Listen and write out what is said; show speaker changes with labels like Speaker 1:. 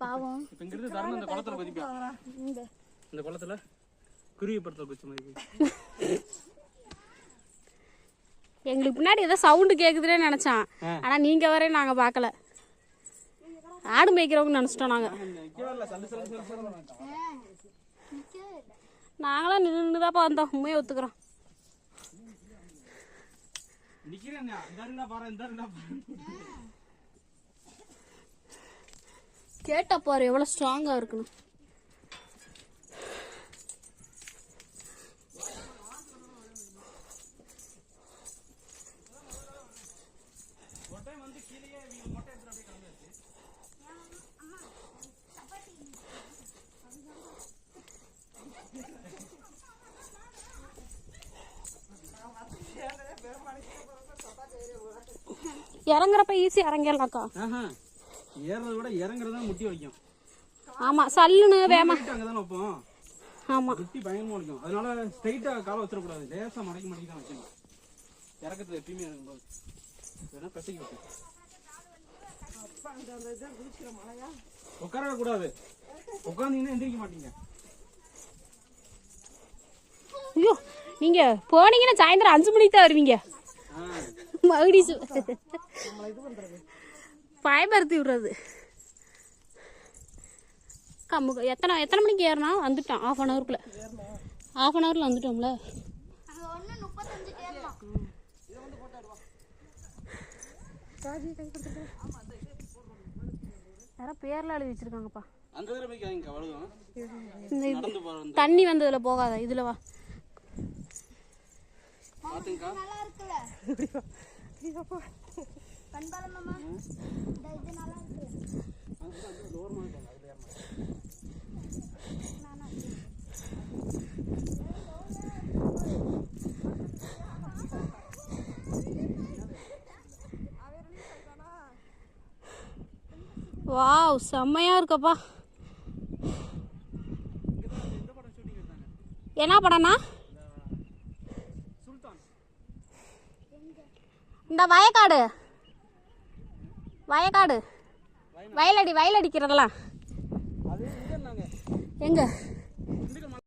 Speaker 1: பாவம்.
Speaker 2: இப்போ இங்கிருந்து தரணும் இந்த குளத்துல குதிப்பான்
Speaker 1: இந்த
Speaker 2: இந்த குளத்துல குருவி படத்துல குச்ச மாதிரி
Speaker 3: எங்களுக்கு பின்னாடி ஏதோ சவுண்டு கேக்குதுன்னு நினைச்சான்.
Speaker 2: ஆ.
Speaker 3: ஆனா நீங்க வர நாங்க பார்க்கல. ஆடு மேய்க்கிறவங்க நினைச்சிட்டோம் நாங்க. நாங்களாம் நின்று தான்ப்பா வந்தோம். உண்மையை ஒத்துக்கிறோம்.
Speaker 2: நிக்கிறேன் இந்த இருந்தா பாரு இந்த இருந்தா பாரு
Speaker 3: கேட்டா பாரு எவ்வளவு ஸ்ட்ராங்கா இருக்கணும். இறங்குறப்ப ஈஸி இறங்கிடலாம்க்கா.
Speaker 2: ஏறதை விட இறங்குறது தான் முட்டி வைக்கும்.
Speaker 3: ஆமா சல்லுன்னு வேமா.
Speaker 2: அங்கே தானே வைப்போம்.
Speaker 3: ஆமா.
Speaker 2: முட்டி பயங்கரமா வலிக்கும். அதனால ஸ்ட்ரைட்டா காலை வச்சிடக்கூடாது லேசா மடக்கி மடக்கி தான் வைக்கணும். இறக்கத்துல எப்பயுமே இறங்கும்போது வேணா கசக்கி வைக்கும் உட்காரவே கூடாது. உட்காந்தீங்கன்னா எந்திரிக்க மாட்டீங்க.
Speaker 3: ஐயோ நீங்க போனீங்கன்னா சாயந்தரம் அஞ்சு மணிக்கு தான் வருவீங்க.
Speaker 2: ஆ.
Speaker 3: மகுடிசு பயபடுத்தி விடுறது. கம்மு எத்தனை எத்தனை மணிக்கு ஏறினா வந்துட்டோம் ஆஃப் அன் ஹவருக்குள்ள ஆஃப் அன் ஹவரில் வந்துட்டோம்ல. யாரோ பேர்லாம் எழுதி வச்சிருக்காங்கப்பா. தண்ணி வந்ததுல போகாத இதுல வா.
Speaker 1: நல்லா இருக்குல்ல?
Speaker 3: வாவ் செம்மையா இருக்கப்பா. என்ன படம்னா? இந்த வயக்காடு. வயக்காடு. வயலடி வயலடிக்கிறதெல்லாம். எங்க?